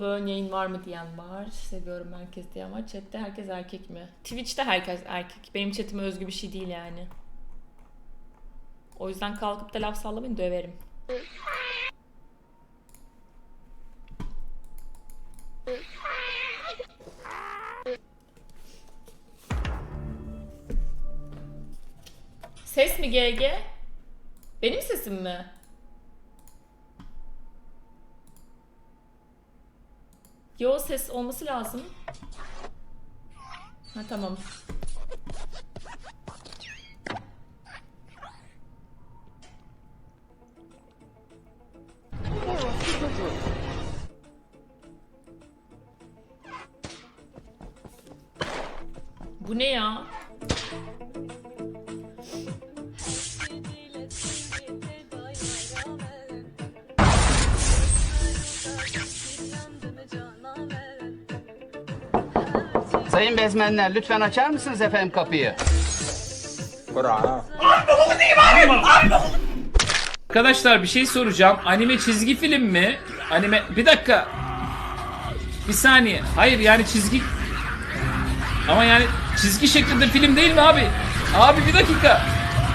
Böyle yayın var mı diyen var. Seviyorum herkes diyen var. Chat'te herkes erkek mi? Twitch'te herkes erkek. Benim chatime özgü bir şey değil yani. O yüzden kalkıp da laf sallamayın döverim. Ses mi GG? Benim sesim mi? Yo ses olması lazım. Ha tamam. Bu ne ya? Sayın bezmenler lütfen açar mısınız efendim kapıyı? Arkadaşlar bir şey soracağım. Anime çizgi film mi? Anime... Bir dakika. Bir saniye. Hayır yani çizgi... Ama yani çizgi şeklinde film değil mi abi? Abi bir dakika.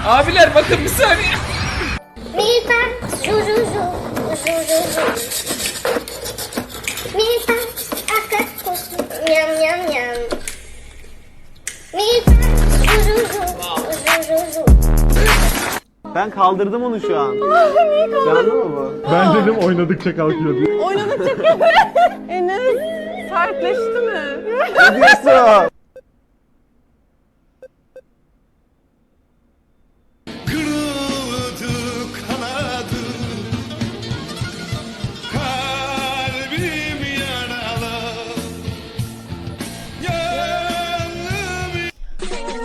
Abiler bakın bir saniye. Jujuju, Jujuju. Mita, akakusu, yam yam yam. Ben kaldırdım onu şu an. Canlı mı bu? Ben dedim oynadıkça kalkıyor diye. Enes sertleşti mi? Ne diyorsun?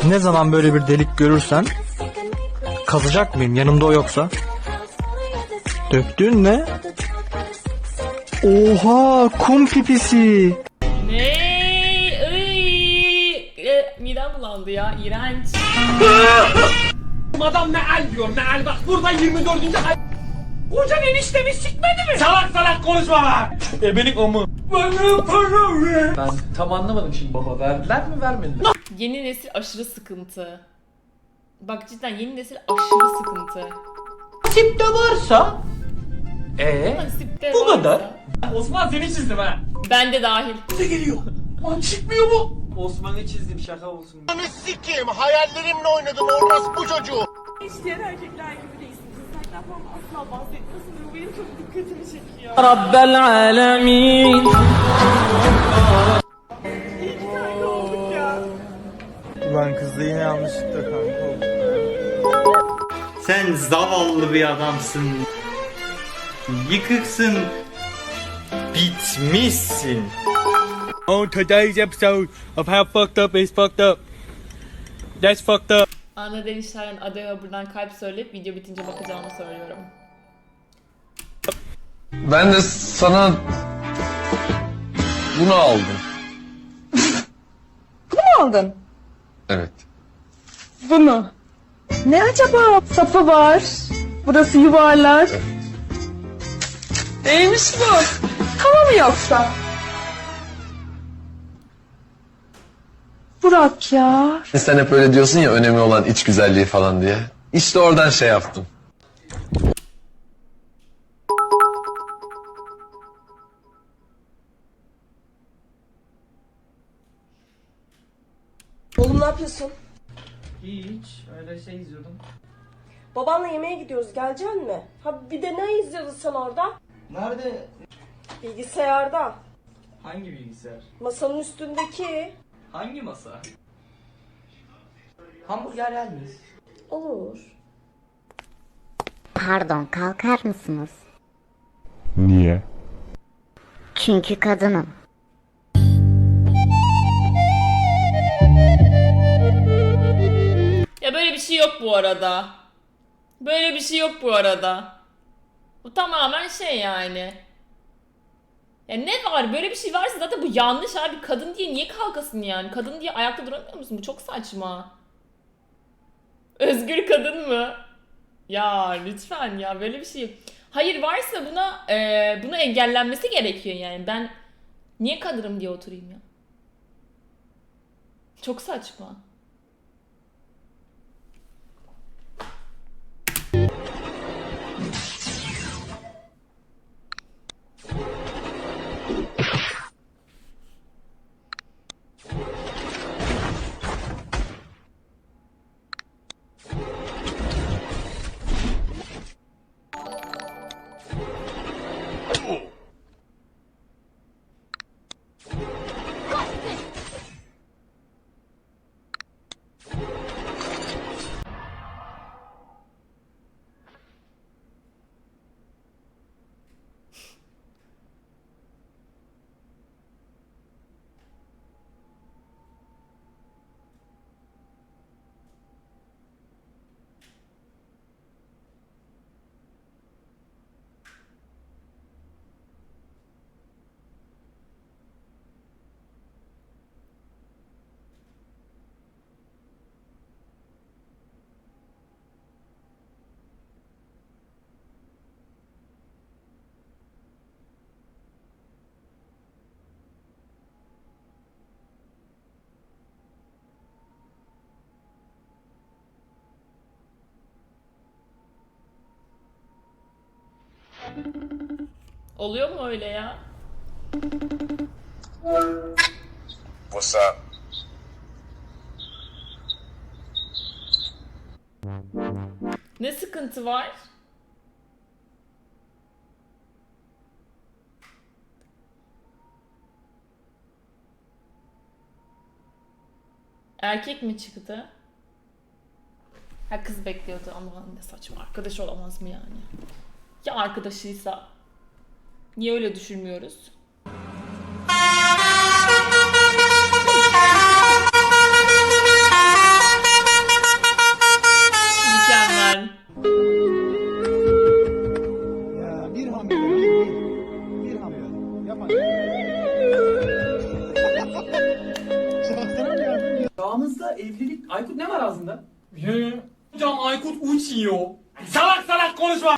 Ne zaman böyle bir delik görürsen kazacak mıyım yanımda o yoksa? Döktün ne? Oha kum pipisi. Ne? Iy! E, midem bulandı ya. İğrenç. Adam meal diyor meal bak burada 24. ay. Hocan eniştemi sikmedi mi? Salak salak konuşma lan. E benim o mu? Bana para ver. Ben tam anlamadım şimdi baba verdiler mi vermediler? Yeni nesil aşırı sıkıntı. Bak cidden yeni nesil aşırı sıkıntı. Tipte varsa. Ee? Nasipte Bu varsa- kadar. Osman seni çizdim ha. Ben de dahil. Ne geliyor? Lan çıkmıyor mu? Sikim hayallerimle oynadım orospu çocuğu Hiç diğer erkekler gibi değilsin. Kızlardan falan asla bahsetmiyorsun. Bu benim çok dikkatimi çekiyor. Rabbel alemin. Ulan kızla yine yanlışlıkla kanka oldu. Sen zavallı bir adamsın. Yıkıksın. Bitmişsin. On today's episode of How Fucked Up is Fucked Up. That's fucked up. Anna Denişler'den adaya buradan kalp söyleyip video bitince bakacağımı söylüyorum. Ben de sana bunu aldım aldın? Evet Bunu. Ne acaba? Sapı var. Burası yuvarlak. Neymiş bu? Hava mı yoksa? Burak ya. Sen hep öyle diyorsun ya önemli olan iç güzelliği falan diye İşte oradan şey yaptım yapıyorsun? Hiç öyle şey izliyordum. Babanla yemeğe gidiyoruz. Gelecek mi? Ha bir de ne izliyordun sen orada? Nerede? Bilgisayarda. Hangi bilgisayar? Masanın üstündeki. Hangi masa? Hamburger yer miyiz? Olur. Pardon, kalkar mısınız? Niye? Çünkü kadınım. Yok bu arada. Böyle bir şey yok bu arada. Bu tamamen şey yani. Ya ne var? Böyle bir şey varsa zaten bu yanlış abi. Kadın diye niye kalkasın yani? Kadın diye ayakta duramıyor musun? Bu çok saçma. Özgür kadın mı? Ya lütfen ya böyle bir şey. Hayır varsa buna e, bunu engellenmesi gerekiyor yani. Ben Niye kadırım diye oturayım ya? Çok saçma. Oluyor mu öyle ya? What's up? Ne sıkıntı var? Erkek mi çıktı? Ha kız bekliyordu ama ne saçma arkadaş olamaz mı yani? Ya arkadaşıysa? Niye öyle düşünmüyoruz? Mükemmel. Çağımızda evlilik... Aykut ne var ağzında? Hocam Aykut uçuyor. Salak salak konuşma.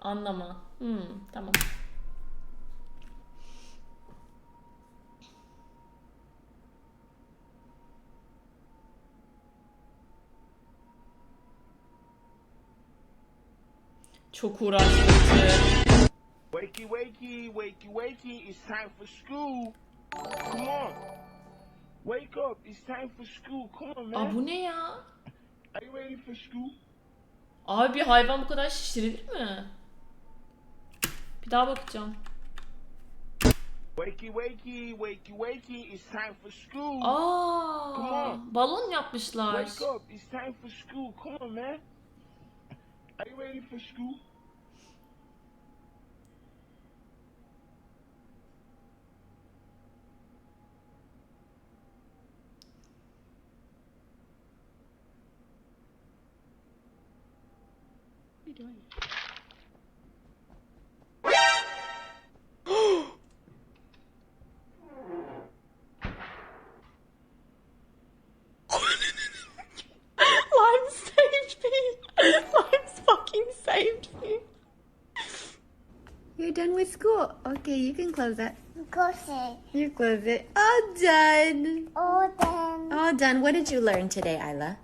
Anlama. Hmm, tamam. Çok uğraştırıcı. Wakey, wakey, wakey, wakey, it's time for school. Come on. Wake up, it's time for school. Come on, man. Aa bu ne ya? Are you ready for school? Abi bir hayvan bu kadar şişirilir mi? Bir daha bakacağım. Wakey, wakey, wakey, wakey, it's time for school. Come Aa, on. balon yapmışlar. Wake up, it's time for school. Come on, man. Are you ready for school? Lime school. Okay, you can close that. Close it. You close it. All done. All done. All done. What did you learn today, Isla?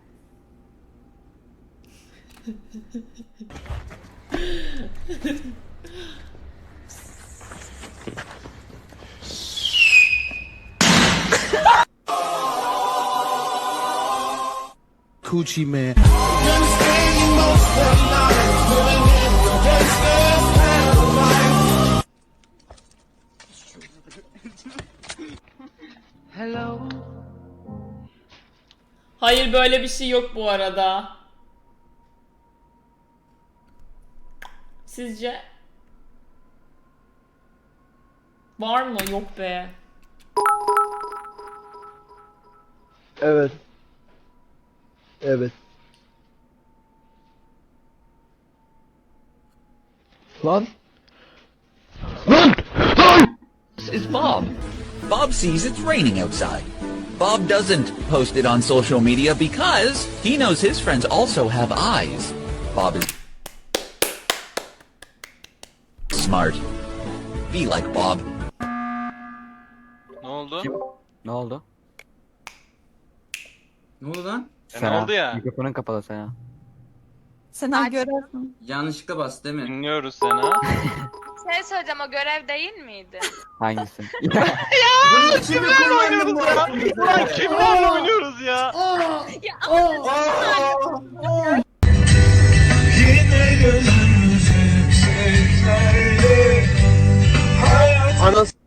Coochie man. Hello. Hayır böyle bir şey yok bu arada. Sizce? Var mı? Yok be. Evet. Evet. Lan. is Bob. Bob sees it's raining outside. Bob doesn't post it on social media because he knows his friends also have eyes. Bob is smart. Be like Bob. Ne oldu? Ne oldu? Ne oldu lan? E, ne oldu ya? Mikrofonun kapalı Sena. Sen görev. Yanlışlıkla bastı değil mi? Dinliyoruz seni. şey söyleyeceğim o görev değil miydi? Hangisi? Bunu şimdi kullandım bu Ulan kimlerle oynuyoruz ya? Ya ama Anası